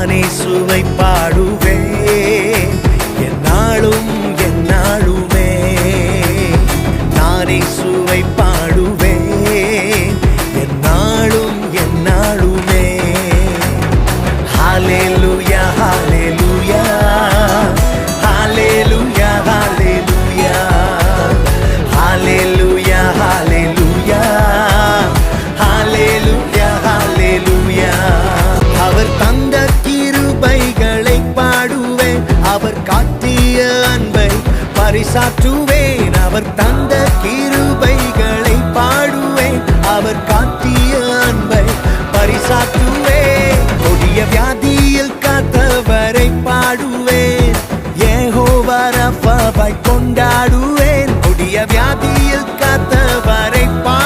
தானே சுவைப்பா? பாராட்டிய அன்பை பரிசாற்றுவேன். அவர் தந்த கிருபைகளை பாடுவேன். அவர் காட்டிய அன்பை பரிசாற்றுவேன். கொடிய வியாதியில் காத்தவரை பாடுவேன். ஏகோவரப்பாய் கொண்டாடுவேன். கொடிய வியாதியில் காத்தவரை பாடு